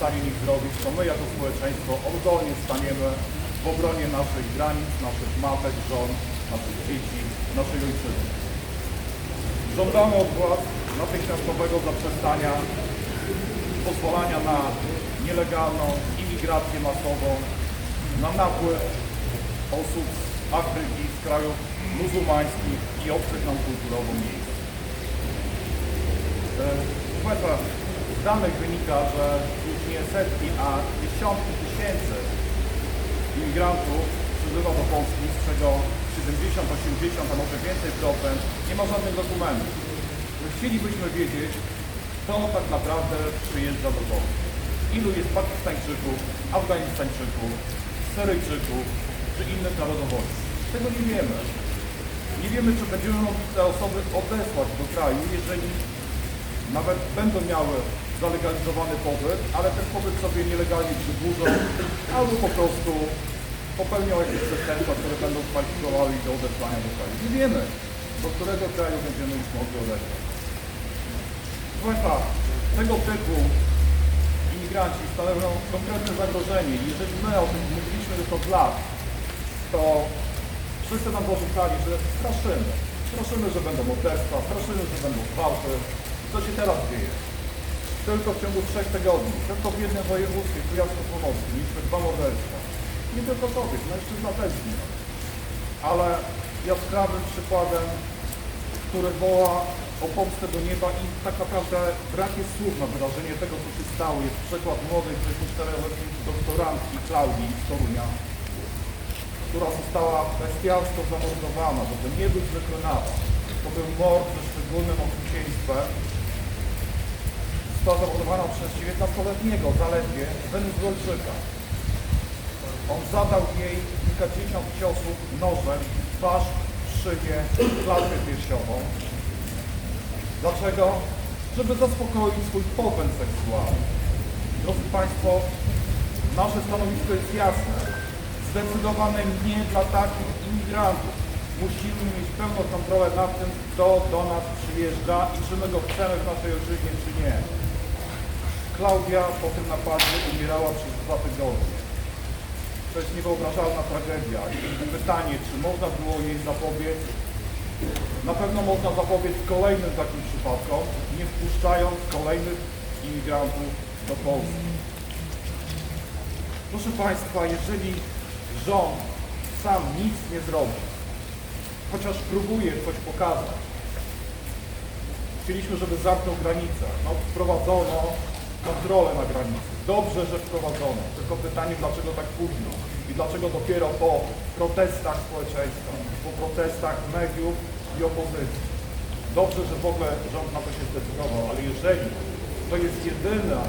stanie nic zrobić, to my jako społeczeństwo oddolnie staniemy w obronie naszych granic, naszych matek, żon, naszych dzieci, naszej ojczyzny. Żądamy od władz natychmiastowego zaprzestania pozwalania na nielegalną imigrację masową, na napływ osób z Afryki, z krajów muzułmańskich i obcych nam kulturowo miejsc. E, z danych wynika, że nie setki, a dziesiątki tysięcy imigrantów przybywa do Polski, z czego 70, 80, a może więcej procent nie ma żadnych dokumentów. My chcielibyśmy wiedzieć, kto tak naprawdę przyjeżdża do Polski. Ilu jest Pakistańczyków, Afganistańczyków, Syryjczyków czy innych narodowości. Tego nie wiemy. Nie wiemy, czy będziemy mogli te osoby odesłać do kraju, jeżeli nawet będą miały zalegalizowany pobyt, ale ten pobyt sobie nielegalnie przedłużą albo po prostu popełnią jakieś przestępstwa, które będą kwalifikowały ich do odesłania do kraju. Nie wiemy, do którego kraju będziemy już mogli odesłać. Proszę Państwa, tego typu imigranci stanowią konkretne zagrożenie. Jeżeli my o tym mówiliśmy już od lat, to wszyscy nam porzucali, że straszymy. Straszymy, że będą morderstwa, straszymy, że będą gwałty. Co się teraz dzieje? Tylko w ciągu trzech tygodni, tylko w jednym województwie, kujawsko-pomorskim, mieliśmy dwa morderstwa. Nie tylko kobiet, mężczyzna też zginął. Ale jaskrawym przykładem, który woła o pomstę do nieba i tak naprawdę brak jest słów na wyrażenie tego, co się stało. Jest przykład młodej 24-letniej doktorantki Klaudii z Torunia, która została bestialsko zamordowana, bo to nie był zwykły napad. To był mord ze szczególnym okrucieństwem. Została zamordowana przez 19-letniego zaledwie Wenezuelczyka. On zadał jej kilkadziesiąt ciosów nożem twarz, szyję, klatkę piersiową. Dlaczego? Żeby zaspokoić swój popęd seksualny. Drodzy Państwo, nasze stanowisko jest jasne. Zdecydowane nie dla takich imigrantów. Musimy mieć pełną kontrolę nad tym, kto do nas przyjeżdża i czy my go chcemy w naszej ojczyźnie, czy nie. Klaudia po tym napadzie umierała przez dwa tygodnie. To jest niewyobrażalna tragedia. I pytanie, czy można było jej zapobiec? Na pewno można zapobiec kolejnym takim przypadkom, nie wpuszczając kolejnych imigrantów do Polski. Proszę Państwa, jeżeli rząd sam nic nie zrobi, chociaż próbuje coś pokazać, chcieliśmy, żeby zamknął granicę. No, wprowadzono kontrolę na granicy. Dobrze, że wprowadzono. Tylko pytanie, dlaczego tak późno? I dlaczego dopiero po protestach społeczeństwa, po protestach mediów i opozycji? Dobrze, że w ogóle rząd na to się zdecydował, ale jeżeli to jest jedyna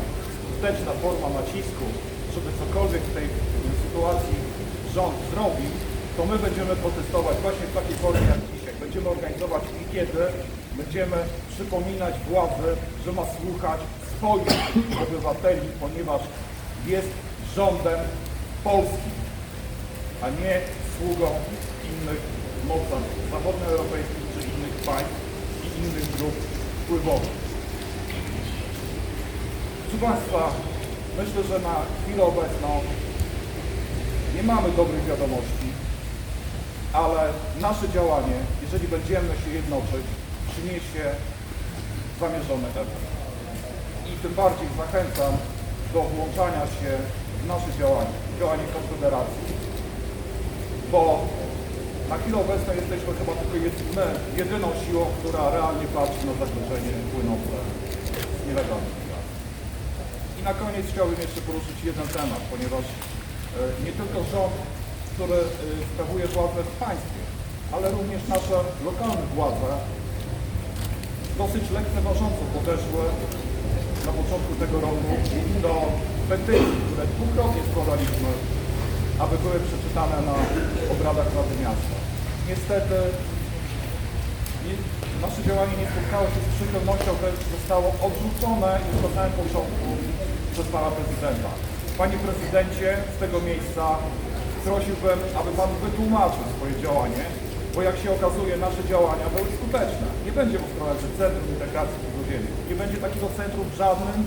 skuteczna forma nacisku, żeby cokolwiek w tej sytuacji rząd zrobił, to my będziemy protestować właśnie w takiej formie jak dzisiaj. Będziemy organizować pikiety, będziemy przypominać władzy, że ma słuchać swoich obywateli, ponieważ jest rządem polskim, a nie sługą innych mocarstw zachodnioeuropejskich czy innych państw i innych grup wpływowych. Proszę Państwa, myślę, że na chwilę obecną nie mamy dobrych wiadomości, ale nasze działanie, jeżeli będziemy się jednoczyć, przyniesie zamierzony efekt. I tym bardziej zachęcam do włączania się w nasze działanie, działanie Konfederacji, bo na chwilę obecną jesteśmy chyba tylko jed- my, jedyną siłą, która realnie patrzy na zagrożenie płynące z nielegalnych. I na koniec chciałbym jeszcze poruszyć jeden temat, ponieważ e, nie tylko rząd, który e, sprawuje władzę w państwie, ale również nasze lokalne władze dosyć lekceważąco podeszły na początku tego roku do petycji, które dwukrotnie składaliśmy, aby były przeczytane na obradach Rady Miasta. Niestety nie, nasze działanie nie spotkało się z przychylnością, wręcz zostało odrzucone już na samym początku przez Pana Prezydenta. Panie Prezydencie, z tego miejsca prosiłbym, aby Pan wytłumaczył swoje działanie, bo jak się okazuje, nasze działania były skuteczne. Nie będzie w Ostrołęce Centrum Integracji Cudzoziemców. Nie będzie takiego centrum w żadnym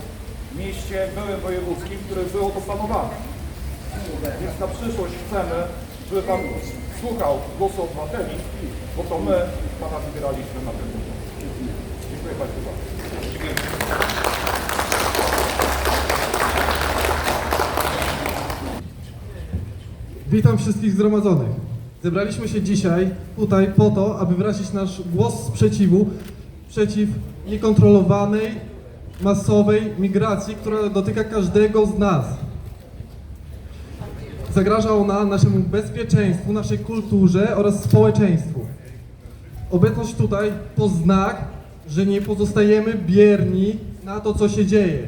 mieście byłym wojewódzkim, które było to planowane. Więc na przyszłość chcemy, żeby Pan słuchał głosu obywateli, bo to my Pana wybieraliśmy na ten punkt. Dziękuję Państwu bardzo. Witam wszystkich zgromadzonych. Zebraliśmy się dzisiaj tutaj po to, aby wyrazić nasz głos sprzeciwu przeciw niekontrolowanej, masowej migracji, która dotyka każdego z nas. Zagraża ona naszemu bezpieczeństwu, naszej kulturze oraz społeczeństwu. Obecność tutaj to znak, że nie pozostajemy bierni na to, co się dzieje.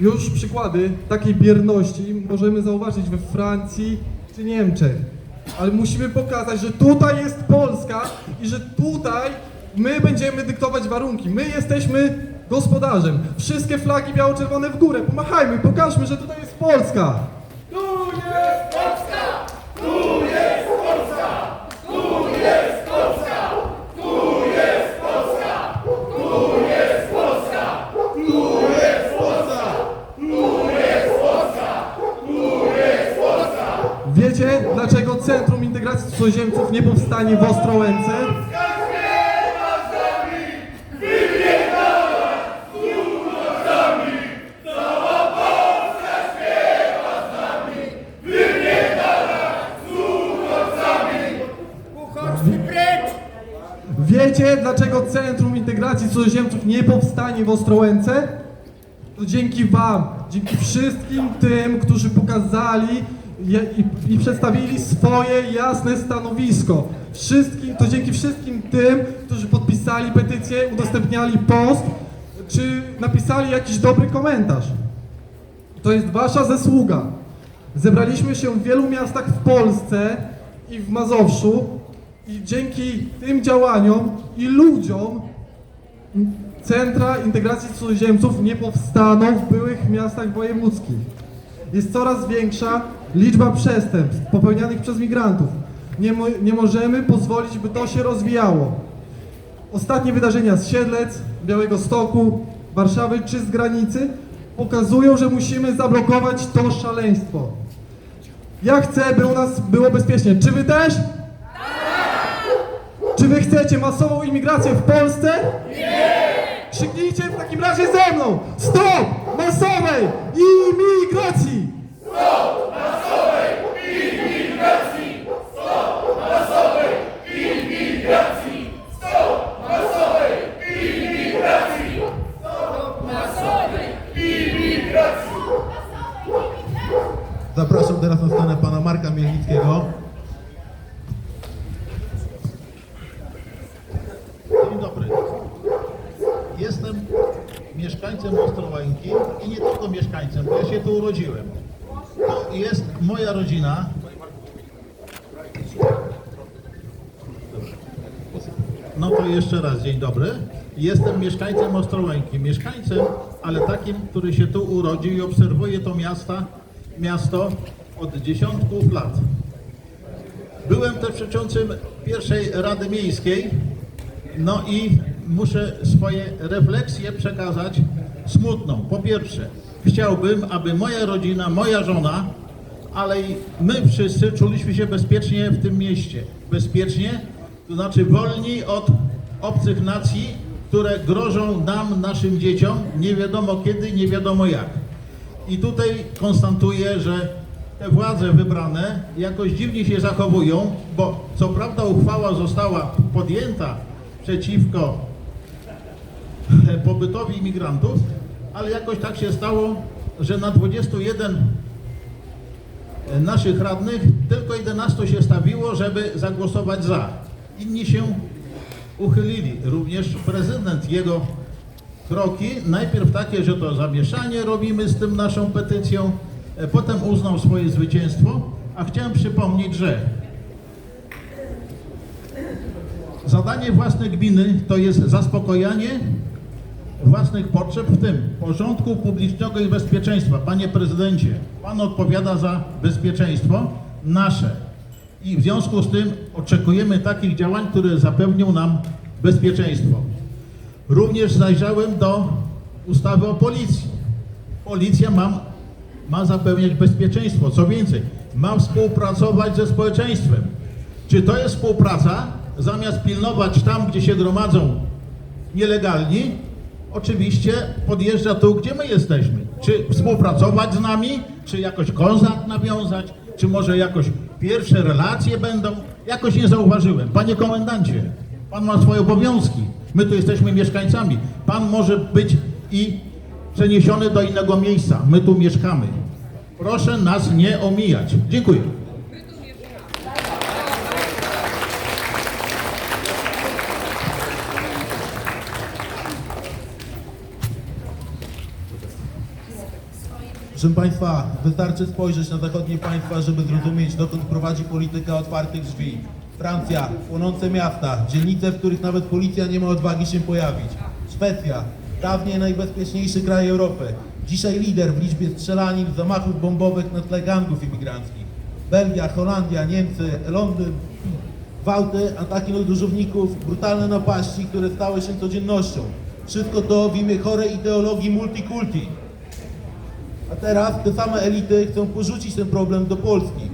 Już przykłady takiej bierności możemy zauważyć we Francji czy Niemczech. Ale musimy pokazać, że tutaj jest Polska i że tutaj my będziemy dyktować warunki. My jesteśmy gospodarzem. Wszystkie flagi biało-czerwone w górę. Pomachajmy, pokażmy, że tutaj jest Polska. Wiecie, dlaczego Centrum Integracji Cudzoziemców nie powstanie w Ostrołęce? Wiecie, dlaczego Centrum Integracji Cudzoziemców nie powstanie w Ostrołęce? To dzięki Wam, dzięki wszystkim tym, którzy pokazali i, i przedstawili swoje jasne stanowisko. Wszystkim, to dzięki wszystkim tym, którzy podpisali petycję, udostępniali post, czy napisali jakiś dobry komentarz. To jest wasza zasługa. Zebraliśmy się w wielu miastach w Polsce i w Mazowszu i dzięki tym działaniom i ludziom centra integracji cudzoziemców nie powstaną w byłych miastach wojewódzkich. Jest coraz większa liczba przestępstw popełnianych przez migrantów. Nie, nie możemy pozwolić, by to się rozwijało. Ostatnie wydarzenia z Siedlec, Białego Stoku, Warszawy czy z granicy pokazują, że musimy zablokować to szaleństwo. Ja chcę, by u nas było bezpiecznie. Czy wy też? Czy wy chcecie masową imigrację w Polsce? Nie! Krzyknijcie w takim razie ze mną! Stop masowej imigracji! Zapraszam No to jeszcze raz dzień dobry. Jestem mieszkańcem Ostrołęki. Mieszkańcem, ale takim, który się tu urodził i obserwuje to miasta, miasto od dziesiątków lat. Byłem też przewodniczącym pierwszej Rady Miejskiej, no i muszę swoje refleksje przekazać smutną. Po pierwsze, chciałbym, aby moja rodzina, moja żona, ale i my wszyscy czuliśmy się bezpiecznie w tym mieście. Bezpiecznie, to znaczy wolni od obcych nacji, które grożą nam, naszym dzieciom, nie wiadomo kiedy, nie wiadomo jak. I tutaj konstatuję, że te władze wybrane jakoś dziwnie się zachowują, bo co prawda uchwała została podjęta przeciwko pobytowi imigrantów, ale jakoś tak się stało, że na 21 naszych radnych tylko 11 się stawiło, żeby zagłosować za. Inni się uchylili. Również prezydent jego kroki. Najpierw takie, że to zamieszanie robimy z tym naszą petycją, e, potem uznał swoje zwycięstwo, a chciałem przypomnieć, że zadanie własnej gminy to jest zaspokojanie własnych potrzeb, w tym porządku publicznego i bezpieczeństwa. Panie prezydencie, pan odpowiada za bezpieczeństwo nasze i w związku z tym oczekujemy takich działań, które zapewnią nam bezpieczeństwo. Również zajrzałem do ustawy o policji. Policja ma, ma zapewniać bezpieczeństwo. Co więcej, ma współpracować ze społeczeństwem. Czy to jest współpraca, zamiast pilnować tam, gdzie się gromadzą nielegalni, oczywiście podjeżdża tu, gdzie my jesteśmy. Czy współpracować z nami, czy jakoś kontakt nawiązać, czy może jakoś pierwsze relacje będą? Jakoś nie zauważyłem. Panie komendancie, pan ma swoje obowiązki. My tu jesteśmy mieszkańcami. Pan może być i przeniesiony do innego miejsca. My tu mieszkamy. Proszę nas nie omijać. Dziękuję. Proszę Państwa, wystarczy spojrzeć na zachodnie państwa, żeby zrozumieć, dokąd prowadzi polityka otwartych drzwi. Francja, płonące miasta, dzielnice, w których nawet policja nie ma odwagi się pojawić. Szwecja, dawniej najbezpieczniejszy kraj Europy. Dzisiaj lider w liczbie strzelanin, zamachów bombowych na tle gangów imigranckich. Belgia, Holandia, Niemcy, Londyn, gwałty, ataki na dużowników, brutalne napaści, które stały się codziennością. Wszystko to w imię chorej ideologii multikulti. A teraz te same elity chcą porzucić ten problem do Polski.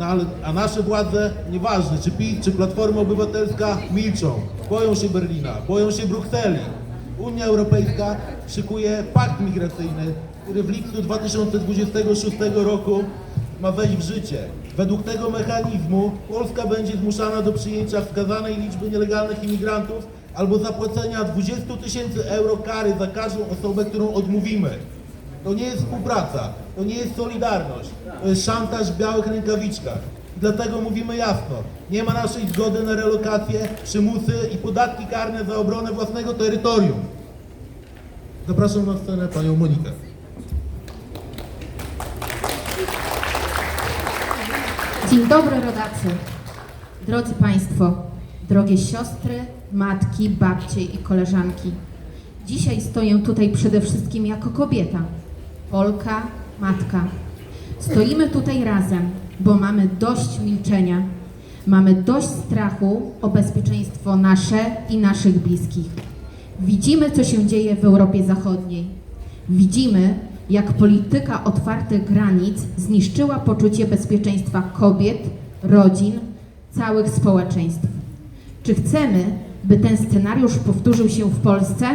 No, ale, a nasze władze, nieważne czy PiS, czy Platforma Obywatelska, milczą. Boją się Berlina, boją się Brukseli. Unia Europejska szykuje pakt migracyjny, który w lipcu 2026 roku ma wejść w życie. Według tego mechanizmu Polska będzie zmuszana do przyjęcia wskazanej liczby nielegalnych imigrantów albo zapłacenia 20 tysięcy euro kary za każdą osobę, którą odmówimy. To nie jest współpraca, to nie jest solidarność, to jest szantaż w białych rękawiczkach. Dlatego mówimy jasno, nie ma naszej zgody na relokację, przymusy i podatki karne za obronę własnego terytorium. Zapraszam na scenę panią Monikę. Dzień dobry rodacy, drodzy Państwo, drogie siostry, matki, babcie i koleżanki. Dzisiaj stoję tutaj przede wszystkim jako kobieta, Polka, matka. Stoimy tutaj razem, bo mamy dość milczenia, mamy dość strachu o bezpieczeństwo nasze i naszych bliskich. Widzimy, co się dzieje w Europie Zachodniej. Widzimy, jak polityka otwartych granic zniszczyła poczucie bezpieczeństwa kobiet, rodzin, całych społeczeństw. Czy chcemy, by ten scenariusz powtórzył się w Polsce?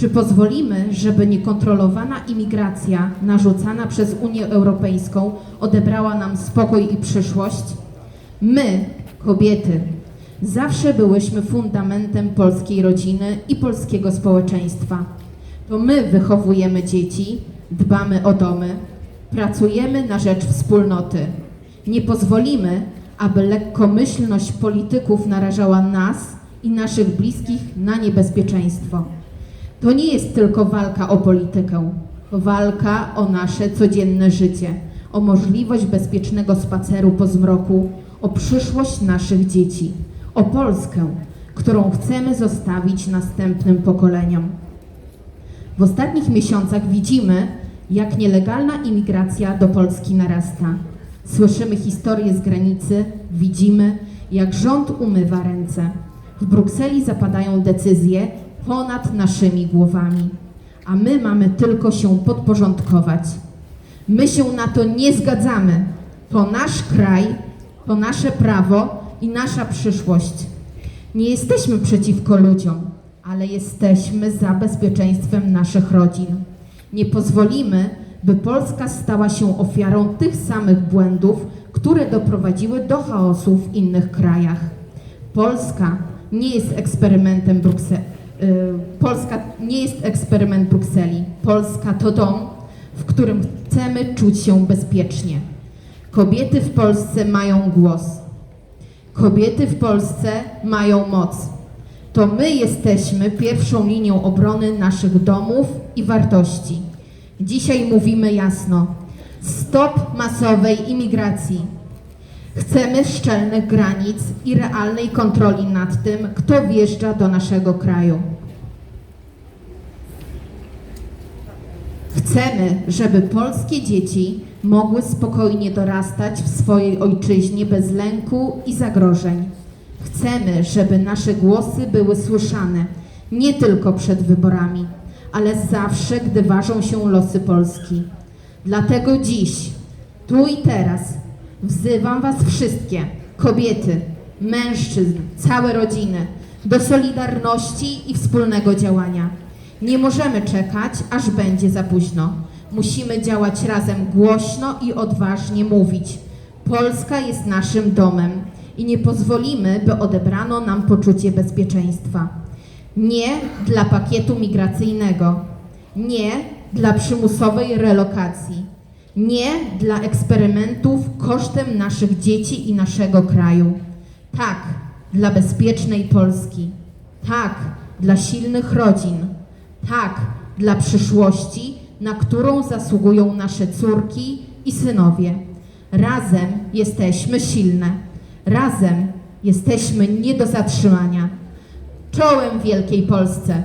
Czy pozwolimy, żeby niekontrolowana imigracja narzucana przez Unię Europejską odebrała nam spokój i przyszłość? My, kobiety, zawsze byłyśmy fundamentem polskiej rodziny i polskiego społeczeństwa. To my wychowujemy dzieci, dbamy o domy, pracujemy na rzecz wspólnoty. Nie pozwolimy, aby lekkomyślność polityków narażała nas i naszych bliskich na niebezpieczeństwo. To nie jest tylko walka o politykę, walka o nasze codzienne życie, o możliwość bezpiecznego spaceru po zmroku, o przyszłość naszych dzieci, o Polskę, którą chcemy zostawić następnym pokoleniom. W ostatnich miesiącach widzimy, jak nielegalna imigracja do Polski narasta. Słyszymy historie z granicy, widzimy, jak rząd umywa ręce. W Brukseli zapadają decyzje ponad naszymi głowami, a my mamy tylko się podporządkować. My się na to nie zgadzamy. To nasz kraj, to nasze prawo i nasza przyszłość. Nie jesteśmy przeciwko ludziom, ale jesteśmy za bezpieczeństwem naszych rodzin. Nie pozwolimy, by Polska stała się ofiarą tych samych błędów, które doprowadziły do chaosu w innych krajach. Polska nie jest eksperymentem Brukseli. Polska nie jest eksperyment Brukseli. Polska to dom, w którym chcemy czuć się bezpiecznie. Kobiety w Polsce mają głos. Kobiety w Polsce mają moc. To my jesteśmy pierwszą linią obrony naszych domów i wartości. Dzisiaj mówimy jasno: stop masowej imigracji. Chcemy szczelnych granic i realnej kontroli nad tym, kto wjeżdża do naszego kraju. Chcemy, żeby polskie dzieci mogły spokojnie dorastać w swojej ojczyźnie bez lęku i zagrożeń. Chcemy, żeby nasze głosy były słyszane nie tylko przed wyborami, ale zawsze, gdy ważą się losy Polski. Dlatego dziś, tu i teraz, wzywam Was wszystkie, kobiety, mężczyzn, całe rodziny, do solidarności i wspólnego działania. Nie możemy czekać, aż będzie za późno. Musimy działać razem głośno i odważnie mówić. Polska jest naszym domem i nie pozwolimy, by odebrano nam poczucie bezpieczeństwa. Nie dla pakietu migracyjnego, nie dla przymusowej relokacji, nie dla eksperymentów kosztem naszych dzieci i naszego kraju. Tak, dla bezpiecznej Polski. Tak, dla silnych rodzin. Tak, dla przyszłości, na którą zasługują nasze córki i synowie. Razem jesteśmy silne. Razem jesteśmy nie do zatrzymania. Czołem Wielkiej Polsce!